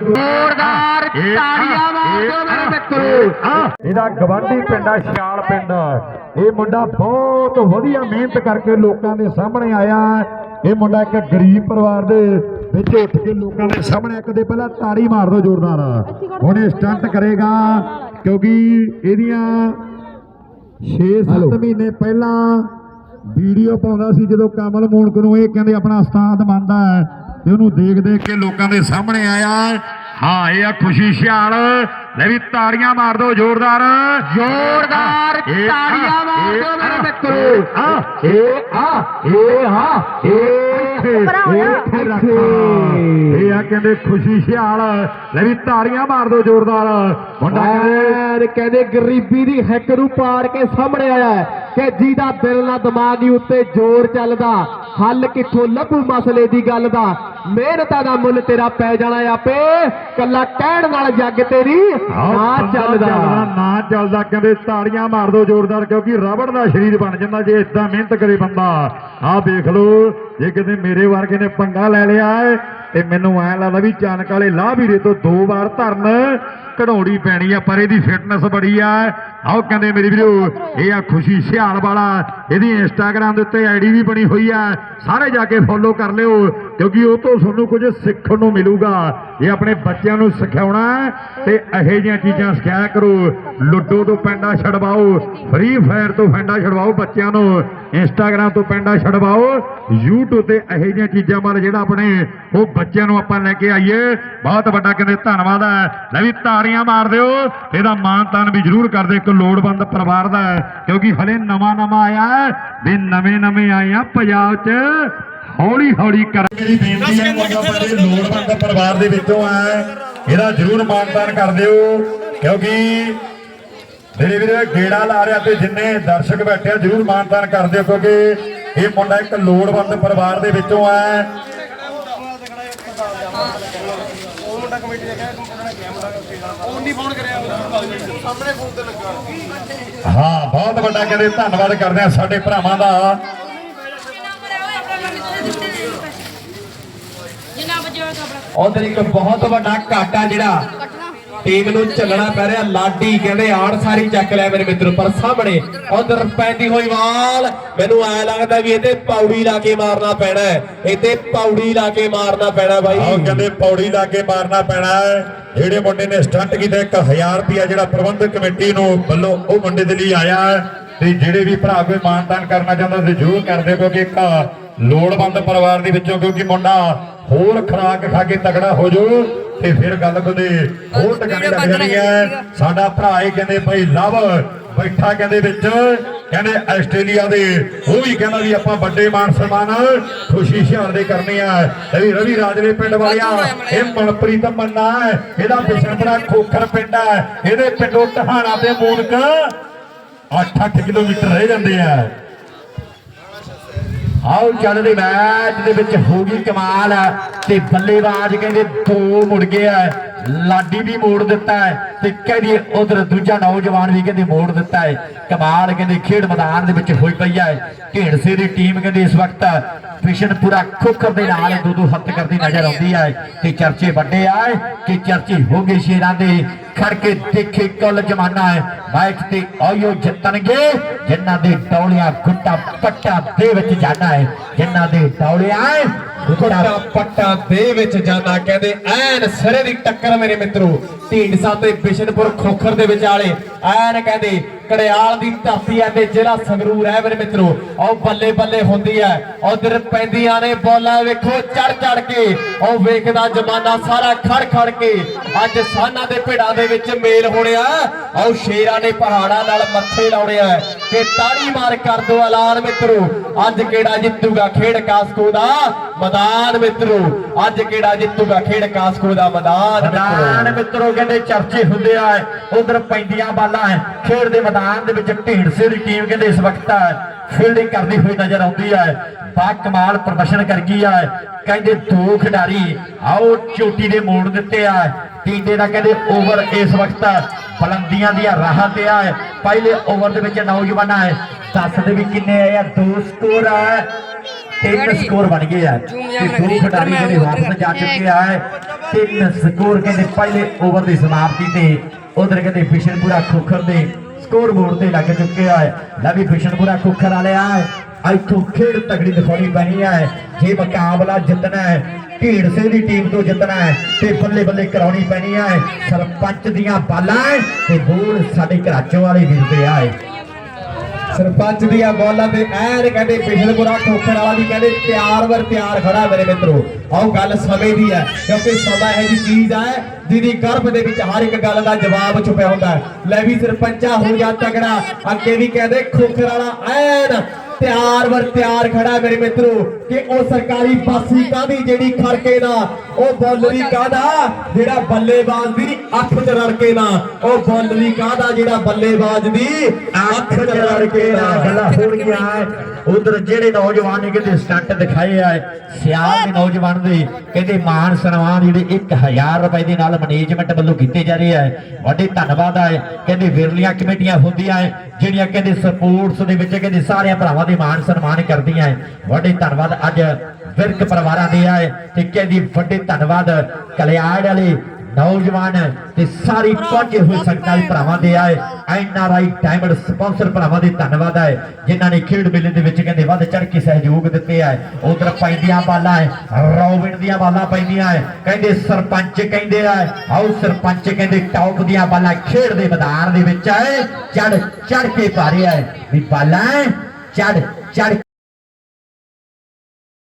ਜ਼ੋਰਦਾਰ ਤਾੜੀਆਂ ਮਾਰ ਦਿਓ ਮੇਰੇ ਮਿੱਤਰੋ। ਇਹਦਾ ਗਵਾਂਢੀ ਪਿੰਡਾ ਛਾਲ ਪਿੰਡ ਇਹ ਮੁੰਡਾ ਬਹੁਤ ਵਧੀਆ ਮਿਹਨਤ ਕਰਕੇ ਲੋਕਾਂ ਦੇ ਸਾਹਮਣੇ ਆਇਆ। ਇਹ ਮੁੰਡਾ ਇੱਕ ਗਰੀਬ ਪਰਿਵਾਰ ਦੇ ਵਿੱਚ ਉੱਠ ਕੇ ਲੋਕਾਂ ਦੇ ਸਾਹਮਣੇ ਕਦੇ ਪਹਿਲਾਂ ਤਾੜੀ ਮਾਰ ਦਿਓ ਜ਼ੋਰਦਾਰ। ਹੁਣ ਇਹ ਸਟੰਟ ਕਰੇਗਾ ਕਿਉਂਕਿ ਇਹਦੀਆਂ 6-7 ਮਹੀਨੇ ਪਹਿਲਾਂ ਵੀਡੀਓ ਪਾਉਂਦਾ ਸੀ ਜਦੋਂ ਕਮਲ ਮੂਣਕ ਨੂੰ ਇਹ ਕਹਿੰਦੇ ਆਪਣਾ ਉਸਤਾਦ ਮੰਨਦਾ ਹੈ। ਤੇ ਉਹਨੂੰ ਦੇਖ ਦੇਖ ਕੇ ਲੋਕਾਂ ਦੇ ਸਾਹਮਣੇ ਆਇਆ। ਹਾਂ ਇਹ ਆ ਖੁਸ਼ੀ ਛਾਲ ਲੈ ਵੀ ਤਾੜੀਆਂ ਮਾਰ ਦਿਓ ਜ਼ੋਰਦਾਰ। ਜ਼ੋਰਦਾਰ ਤਾੜੀਆਂ ਮਾਰ ਦਿਓ ਮੇਰੇ ਮਿੱਤਰੋ। ਆ ਇਹ ਆ ਇਹ ਹਾਂ ਇਹ। ਇਹ ਆ ਕਹਿੰਦੇ ਖੁਸ਼ੀ ਛਾਲ ਲੈ ਵੀ ਤਾੜੀਆਂ ਮਾਰ ਦਿਓ ਜ਼ੋਰਦਾਰ। ਮੁੰਡਾ ਕਹਿੰਦੇ ਕਹਿੰਦੇ ਗਰੀਬੀ ਦੀ ਹੈਕ ਨੂੰ ਪਾੜ ਕੇ ਸਾਹਮਣੇ ਆਇਆ ਹੈ। ਕਿ ਜਿਹਦਾ ਦਿਲ ਨਾ ਦਿਮਾਗ ਹੀ ਉੱਤੇ ਜ਼ੋਰ ਚੱਲਦਾ। ਹੱਲ ਕਿੱਥੋਂ ਲੱਭੂ ਮਸਲੇ ਦੀ ਗੱਲ ਦਾ? ਮਿਹਨਤਾਂ ਦਾ ਮੁੱਲ ਤੇਰਾ ਪੈ ਜਾਣਾ ਆਪੇ। ਕੱਲਾ ਕਹਿਣ ਨਾਲ ਜੱਗ ਤੇਰੀ ਨਾ ਚੱਲਦਾ। ਨਾ ਚੱਲਦਾ। ਕਹਿੰਦੇ ਤਾੜੀਆਂ ਮਾਰ ਦਿਓ ਜ਼ੋਰਦਾਰ ਕਿਉਂਕਿ ਰਬੜ ਦਾ ਸਰੀਰ ਬਣ ਜਾਂਦਾ ਜੇ ਇਦਾਂ ਮਿਹਨਤ ਕਰੇ ਬੰਦਾ। ਆਹ ਦੇਖ ਲਓ ਜੇ ਕਿਤੇ ਮੇਰੇ ਵਰਗੇ ਨੇ ਪੰਗਾ ਲੈ ਲਿਆ ਹੈ, ਤੇ ਮੈਨੂੰ ਐ ਲੱਗਦਾ ਵੀ ਚਾਨਕ ਵਾਲੇ ਲਾਹ ਵੀਰੇ ਤੋਂ ਦੋ ਵਾਰ ਧਰਨ ਕਢਾਉਣੀ ਪੈਣੀ ਆ, ਪਰ ਇਹਦੀ ਫਿਟਨੈਸ ਬੜੀ ਆ। ਆਓ ਕਹਿੰਦੇ ਮੇਰੀ ਵੀਰੋ, ਇਹ ਆ ਖੁਸ਼ੀ ਸਿਹਾਲ ਵਾਲਾ, ਇਹਦੀ ਇੰਸਟਾਗ੍ਰam ਦੇ ਉੱਤੇ ਆਈਡੀ ਵੀ ਬਣੀ ਹੋਈ ਆ। ਸਾਰੇ ਜਾ ਕੇ ਫੋਲੋ ਕਰ ਲਿਓ, ਕਿਉਂਕਿ ਉਹ ਤੋਂ ਤੁਹਾਨੂੰ ਕੁਝ ਸਿੱਖਣ ਨੂੰ ਮਿਲੂਗਾ। ਇਹ ਆਪਣੇ ਬੱਚਿਆਂ ਨੂੰ ਸਿਖਾਉਣਾ ਤੇ ਇਹੋ ਜਿਹੀਆਂ ਚੀਜ਼ਾਂ ਸਿਖਾਇਆ ਕਰੋ। ਲੁੱਡੋ ਤੋਂ ਪੈਂਡਾ ਛਡਵਾਓ ਫ੍ਰੀ ਫਾਇਰ ਤੋਂ ਪੈਂਡਾ ਛਡਵਾਓ ਬੱਚਿਆਂ ਨੂੰ। ਇੰਸਟਾਗ੍ਰam ਤੋਂ ਪੈਂਡਾ ਛਡਵਾਓ, YouTube ਤੇ ਇਹੋ ਜਿਹੀਆਂ ਚੀਜ਼ਾਂ ਵੱਲ ਜਿਹੜਾ ਆਪਣੇ ਉਹ ਬੱਚਿਆਂ ਨੂੰ ਆਪਾਂ ਲੈ ਕੇ ਆਈਏ। ਬਹੁਤ ਵੱਡਾ ਕਹਿੰਦੇ ਧੰਨਵਾਦ ਹੈ। ਲੈ ਵੀ ਤਾੜੀਆਂ ਮਾਰ ਦਿਓ। ਇਹਦਾ ਮਾਣ ਤਾਨ ਵੀ ਜ਼ਰੂਰ ਕਰਦੇ। ਇੱਕ ਲੋੜਵੰਦ ਪਰਿਵਾਰ ਦਾ ਹੈ, ਕਿਉਂਕਿ ਹਲੇ ਨਵਾਂ ਨਵਾਂ ਆਇਆ ਹੈ, ਵੀ ਨਵੇਂ ਨਵੇਂ ਆਏ ਆ ਪੰਜਾਬ 'ਚ। ਹੌਲੀ ਹੌਲੀ ਕਰ ਮੇਰੀ ਬੇਨਤੀ ਹੈ ਮੁੰਡਾ ਸਾਡੇ ਲੋੜਵੰਦ ਪਰਿਵਾਰ ਦੇ ਵਿੱਚੋਂ ਆ ਇਹਦਾ ਜ਼ਰੂਰ ਮਾਨਤਾਨ ਕਰ ਦਿਓ। ਕਿਉਂਕਿ ਮੇਰੇ ਵੀਰੇ ਗੇੜਾ ਲਾ ਰਿਹਾ ਤੇ ਜਿੰਨੇ ਦਰਸ਼ਕ ਬੈਠੇ ਆ ਜ਼ਰੂਰ ਮਾਨਤਾਨ ਕਰ ਦਿਓ। ਕਿਉਂਕਿ ਇਹ ਮੁੰਡਾ ਇੱਕ ਲੋੜਵੰਦ ਪਰਿਵਾਰ ਦੇ ਵਿੱਚੋਂ ਆ ਹਾਂ ਬਹੁਤ ਵੱਡਾ ਕਹਿੰਦੇ ਧੰਨਵਾਦ ਕਰਦੇ ਆ ਸਾਡੇ ਭਰਾਵਾਂ ਦਾ। ਉਧਰ ਇੱਕ ਬਹੁਤ ਵੱਡਾ ਘਾਟਾ ਜਿਹੜਾ ਟੀਮ ਨੂੰ ਚੱਲਣਾ ਪੈ ਰਿਹਾ ਲਾਡੀ ਕਹਿੰਦੇ ਆੜ ਸਾਰੀ ਚੱਕ ਲਿਆ ਮੇਰੇ ਮਿੱਤਰ ਪਰ ਸਾਹਮਣੇ ਉਧਰ ਪੈਂਦੀ ਹੋਈ ਵਾਲ। ਮੈਨੂੰ ਐ ਲੱਗਦਾ ਵੀ ਇਹਦੇ ਪੌੜੀ ਲਾ ਕੇ ਮਾਰਨਾ ਪੈਣਾ ਹੈ। ਇਹਦੇ ਪੌੜੀ ਲਾ ਕੇ ਮਾਰਨਾ ਪੈਣਾ ਬਾਈ। ਆਹ ਕਹਿੰਦੇ ਪੌੜੀ ਲਾ ਕੇ ਮਾਰਨਾ ਪੈਣਾ ਹੈ। ਜਿਹੜੇ ਮੁੰਡੇ ਨੇ ਸਟੰਟ ਕੀਤਾ 1000 ਰੁਪਿਆ ਜਿਹੜਾ ਪ੍ਰਬੰਧਕ ਕਮੇਟੀ ਨੂੰ ਵੱਲੋਂ ਉਹ ਮੁੰਡੇ ਦੇ ਲਈ ਆਇਆ ਤੇ ਜਿਹੜੇ ਵੀ ਭਰਾ ਕੋਈ ਮਾਨਦਾਨ ਕਰਨਾ ਚਾਹੁੰਦਾ ਤੇ ਜ਼ਰੂਰ ਕਰਦੇ ਕਿਉਂਕਿ ਇੱਕ ਲੋੜਵੰਦ ਪਰਿਵਾਰ ਦੇ ਵਿੱਚੋਂ ਕਿਉਂਕਿ ਮੁੰਡਾ ਹੋਰ ਖਰਾਕ ਖਾ ਕੇ ਤਗੜਾ ਹੋ ਜਾਊ ਤੇ ਫਿਰ ਗੱਲ ਕਦੇ ਹੋਰ ਟਿਕਾਣੇ ਲੱਗ ਜਾਣੀ ਹੈ। ਸਾਡਾ ਭਰਾ ਇਹ ਕਹਿੰਦੇ ਭਾਈ ਲਵ ਬੈਠਾ ਕਹਿੰਦੇ ਵਿੱਚ, ਕਹਿੰਦੇ ਆਸਟ੍ਰੇਲੀਆ ਦੇ, ਉਹ ਵੀ ਕਹਿੰਦਾ ਵੀ ਆਪਾਂ ਵੱਡੇ ਮਾਨ ਸਨਮਾਨ ਖੁਸ਼ੀ ਸ਼ਹਾਰ ਦੇ ਕਰਨੇ ਆ। ਰਵੀ ਰਵੀ ਰਾਜਲੇ ਪਿੰਡ ਵਾਲਿਆ, ਇਹ ਮਨਪ੍ਰੀਤ ਮੰਨਾ, ਇਹਦਾ ਬਿਸ਼ਨਪੁਰਾ ਖੋਖਰ ਪਿੰਡ ਹੈ ਇਹਦੇ ਪਿੰਡੋਂ ਟਹਾਣਾ ਤੇ ਮੂਨਕ 8-8 ਕਿਲੋਮੀਟਰ ਰਹਿ ਜਾਂਦੇ ਆ। ਆਓ ਚੱਲਦੇ ਮੈਚ ਦੇ ਵਿੱਚ ਹੋ ਗਈ ਕਮਾਲ, ਤੇ ਬੱਲੇਬਾਜ਼ ਕਹਿੰਦੇ ਦੋ ਮੁੜ ਗਏ ਗਿਆ ਲਾਡੀ ਵੀ ਮੋੜ ਦਿੱਤਾ ਹੈ ਤੇ ਕਹਿੰਦੀ ਉਧਰ ਦੂਜਾ ਨੌਜਵਾਨ ਵੀ ਕਹਿੰਦੇ ਮੋੜ ਦਿੱਤਾ ਹੈ। ਕਮਾਲ ਕਹਿੰਦੇ, ਖੇਡ ਮੈਦਾਨ ਦੇ ਵਿੱਚ ਹੋਈ ਪਈ ਹੈ। ਢੇੜਸੇ ਦੀ ਟੀਮ ਕਹਿੰਦੇ ਇਸ ਵਕਤ ਬਿਸ਼ਨਪੁਰਾ ਖੋਖਰ ਦੇ ਨਾਲ ਦੋ ਦੋ ਹੱਥ ਕਰਦੀ ਨਜ਼ਰ ਆਉਂਦੀ ਹੈ ਤੇ ਚਰਚੇ ਵੱਡੇ ਆਏ, ਕਿ ਚਰਚੇ ਹੋ ਗਏ ਸ਼ੇਰਾਂ ਦੇ। ਖੜ ਕੇ ਦੇਖੇ ਕੁੱਲ ਜਮਾਨਾ ਹੈ। ਮਾਈਕ ਤੇ ਆਇਓ ਜਿੱਤਣਗੇ, ਜਿਨ੍ਹਾਂ ਦੇ ਟੌਲਿਆਂ ਗੁੱਟਾ ਪੱਟਾ ਦੇ ਵਿੱਚ ਜਾਣਾ ਹੈ। ਜਿਨ੍ਹਾਂ ਦੇ ਟੌਲਿਆਂ ਗੁੱਟਾ ਪੱਟਾ ਦੇ ਵਿੱਚ ਜਾਣਾ, ਕਹਿੰਦੇ, ਐਨ ਸਿਰੇ ਦੀ ਟੱਕਰ ਮੇਰੇ ਮਿੱਤਰੋ। ਢੀਂਡਸਾ ਤੇ ਬਿਸ਼ਨਪੁਰ ਖੋਖਰ ਦੇ ਵਿਚਾਲੇ, ਐਨ ਕਹਿੰਦੇ ਕੜਿਆਲ ਦੀ ਧਰਤੀ ਐ ਤੇ ਜ਼ਿਲ੍ਹਾ ਸੰਗਰੂਰ ਹੈ ਮੇਰੇ ਮਿੱਤਰੋ। ਆਓ ਬੱਲੇ ਬੱਲੇ ਹੁੰਦੀ ਹੈ। ਉਧਰ ਪੈਂਦੀਆਂ ਨੇ ਬੋਲਾਂ, ਵੇਖੋ ਚੜ ਚੜ ਕੇ। ਆਓ ਵੇਖਦਾ ਜਮਾਨਾ ਸਾਰਾ ਖੜ ਖੜ ਕੇ। ਅੱਜ ਸਾਨਾਂ ਦੇ ਭੇੜਾਂ ਦੇ ਵਿੱਚ ਮੇਲ ਹੋਣਿਆ। ਆਓ ਸ਼ੇਰਾਂ ਨੇ ਪਹਾੜਾਂ ਨਾਲ ਮੱਥੇ ਲਾਉਣਿਆ ਕਿ ਤਾੜੀ ਮਾਰ ਕਰ ਦੋ ਐਲਾਨ ਮਿੱਤਰੋ। ਅੱਜ ਕਿਹੜਾ ਜਿੱਤੂਗਾ ਖੇਡ ਕਾਸਕੋ ਦਾ? ਮੈਦਾਨ ਮਿੱਤਰੋ। ਅੱਜ ਕਿਹੜਾ ਜਿੱਤੂਗਾ ਖੇਡ ਕਾਸਕੋ ਦਾ? ਮੈਦਾਨ ਮੈਦਾਨ ਮਿੱਤਰੋ, ਕਹਿੰਦੇ ਚਰਚੇ ਹੁੰਦੇ ਆ। ਉਧਰ ਪੈਂਦੀਆਂ ਬਾਲਾਂ ਹੈ। ਖੇਡ ਦੇ ਮੈਦਾਨ ਦੇ ਵਿੱਚ ਢੀਂਡਸੇ ਦੀ ਟੀਮ ਕਹਿੰਦੇ ਇਸ ਵਕਤ ਫੀਲਡਿੰਗ ਕਰਦੀ ਹੋਈ ਨਜ਼ਰ ਆਉਂਦੀ ਹੈ। ਬਾ ਕਮਾਲ ਪ੍ਰਦਰਸ਼ਨ ਕਰ ਗਈ ਹੈ। ਕਹਿੰਦੇ ਦੋ ਖਿਡਾਰੀ ਆਓ ਚੋਟੀ ਦੇ ਮੋੜ ਦਿੱਤੇ ਆ। ਟੀਂਡੇ ਦਾ ਕਹਿੰਦੇ ਓਵਰ ਇਸ ਵਕਤ ਬੁਲੰਦੀਆਂ ਦੀਆਂ ਰਾਹਾਂ ਤੇ ਆ। ਪਹਿਲੇ ਓਵਰ ਦੇ ਵਿੱਚ ਨੌਜਵਾਨਾਂ ਹੈ। ਦੱਸਦੇ ਵੀ ਕਿੰਨੇ ਆਏ ਆ। ਦੋ ਸਕੋਰ ਆ। ਤਿੰਨ ਸਕੋਰ ਬਣ ਗਏ ਆ। ਤੇ ਦੋ ਖਿਡਾਰੀ ਜਿਹੜੇ ਵਾਪਸ ਜਾ ਚੁੱਕੇ ਆ। ਤਿੰਨ ਸਕੋਰ ਕਹਿੰਦੇ ਪਹਿਲੇ ਓਵਰ ਦੀ ਸਮਾਪਤੀ ਤੇ ਉਧਰ ਕਹਿੰਦੇ ਬਿਸ਼ਨਪੁਰਾ ਖੋਖਰ ਦੇ ਸਕੋਰ ਬੋਰਡ ਤੇ ਲੱਗ ਚੁੱਕੇ ਆ ਲੈ ਵੀ ਬਿਸ਼ਨਪੁਰਾ ਖੋਖਰ ਵਾਲਿਆ ਇੱਥੋਂ ਖੇਡ ਤਗੜੀ ਦਿਖਾਉਣੀ ਪੈਣੀ ਹੈ। ਜੇ ਮੁਕਾਬਲਾ ਜਿੱਤਣਾ ਹੈ ਢੀਂਡਸੇ ਦੀ ਟੀਮ ਤੋਂ ਜਿੱਤਣਾ ਹੈ ਤੇ ਬੱਲੇ ਬੱਲੇ ਕਰਾਉਣੀ ਪੈਣੀ ਹੈ। ਸਰਪੰਚ ਦੀਆਂ ਬਾਲਾਂ ਹੈ ਤੇ ਬੋਲ ਸਾਡੇ ਘਰਾਚੋਂ ਵਾਲੇ ਵੀਰ ਤੇ ਆਏ। ਸਰਪੰਚ ਦੀਆਂ ਬੋਲਾਂ ਤੇ ਐਨ ਕਹਿੰਦੇ ਬਿਸ਼ਨਪੁਰਾ ਠੋਕਰ ਵਾਲਾ ਵੀ ਕਹਿੰਦੇ ਪਿਆਰ ਵਰ ਪਿਆਰ ਖੜਾ ਮੇਰੇ ਮਿੱਤਰੋ। ਆਓ ਗੱਲ ਸਮੇਂ ਦੀ ਹੈ, ਕਿਉਂਕਿ ਸਮਾਂ ਇਹ ਜੀ ਚੀਜ਼ ਹੈ ਜਿਹਦੀ ਗਰਭ ਦੇ ਵਿੱਚ ਹਰ ਇੱਕ ਗੱਲ ਦਾ ਜਵਾਬ ਛੁਪਿਆ ਹੁੰਦਾ ਹੈ। ਲੈ ਵੀ ਸਰਪੰਚਾ ਹੋ ਜਾ ਤਗੜਾ, ਅੱਗੇ ਵੀ ਕਹਿੰਦੇ ਖੋਖਰ ਵਾਲਾ ਐਨ ਤਿਆਰ ਵਰ ਤਿਆਰ ਖੜਾ ਮੇਰੇ ਮਿੱਤਰੋ, ਕਿ ਉਹ ਸਰਕਾਰੀ ਬਾਸੀ ਕਾਦੀ ਜਿਹੜੀ ਖੜਕੇ ਦਾ, ਉਹ ਬੋਲਰੀ ਕਾਦਾ ਜਿਹੜਾ ਬੱਲੇਬਾਜ਼ ਦੀ ਅੱਖ 'ਚ ਰੜਕੇ ਨਾ ਉਹ ਬੋਲਰੀ ਕਾਦਾ ਜਿਹੜਾ ਬੱਲੇਬਾਜ਼ ਦੀ ਅੱਖ ਚ ਲੜ ਨਾ ਗੱਲਾਂ ਹੋਣਗੀਆਂ। ਉਧਰ ਜਿਹੜੇ ਨੌਜਵਾਨ ਨੇ ਕਿਤੇ ਸਟੰਟ ਦਿਖਾਏ ਆ, ਸਿਆਲ ਦੇ ਨੌਜਵਾਨ ਦੇ, ਕਹਿੰਦੇ ਮਾਨ ਸਨਮਾਨ ਜਿਹੜੇ 1000 ਰੁਪਏ ਦੇ ਨਾਲ ਮੈਨੇਜਮੈਂਟ ਵੱਲੋਂ ਕੀਤੇ ਜਾ ਰਹੇ ਆ। ਵੱਡੇ ਧੰਨਵਾਦ ਆ। ਕਹਿੰਦੇ ਵਿਰਲੀਆਂ ਕਮੇਟੀਆਂ ਹੁੰਦੀਆਂ ਹੈ ਜਿਹੜੀਆਂ ਕਹਿੰਦੇ ਸਪੋਰਟਸ ਦੇ ਵਿੱਚ ਕਹਿੰਦੇ ਸਾਰਿਆਂ ਭਰਾਵਾਂ ਦੇ ਮਾਨ ਸਨਮਾਨ ਕਰਦੀਆਂ ਹੈ ਵੱਡੇ ਧੰਨਵਾਦ ਅੱਜ ਵਿਰਕ ਪਰਿਵਾਰਾਂ ਦੇ ਆਏ ਤੇ ਕਹਿੰਦੀ ਵੱਡੇ ਧੰਨਵਾਦ ਕਲਿਆਣ ਵਾਲੇ ਨੌਜਵਾਨ ਤੇ ਸਾਰੀ ਪਹੁੰਚੇ ਹੋਏ ਸਰਕਾਰੀ ਭਰਾਵਾਂ ਦੇ ਆਏ ਐਨਆਰਆਈ ਡਾਇਮੰਡ ਸਪਾਂਸਰ ਭਰਾਵਾਂ ਦੇ ਧੰਨਵਾਦ ਹੈ ਜਿਨ੍ਹਾਂ ਨੇ ਖੇਡ ਮੇਲੇ ਦੇ ਵਿੱਚ ਕਹਿੰਦੇ ਵੱਧ ਚੜ ਕੇ ਸਹਿਯੋਗ ਦਿੱਤੇ ਆ ਉਧਰ ਪੈਂਦੀਆਂ ਬਾਲਾਂ ਹੈ ਰੋਬਿਨ ਦੀਆਂ ਬਾਲਾਂ ਪੈਂਦੀਆਂ ਹੈ ਕਹਿੰਦੇ ਸਰਪੰਚ ਕਹਿੰਦੇ ਆ ਆਓ ਸਰਪੰਚ ਕਹਿੰਦੇ ਟੌਪ ਦੀਆਂ ਬਾਲਾਂ ਖੇਡ ਦੇ ਮੈਦਾਨ ਦੇ ਵਿੱਚ ਆਏ ਚੜ ਚੜ ਕੇ ਰਿਹਾ ਹੈ ਵੀ ਬਾਲਾਂ ਚੜ ਚੜ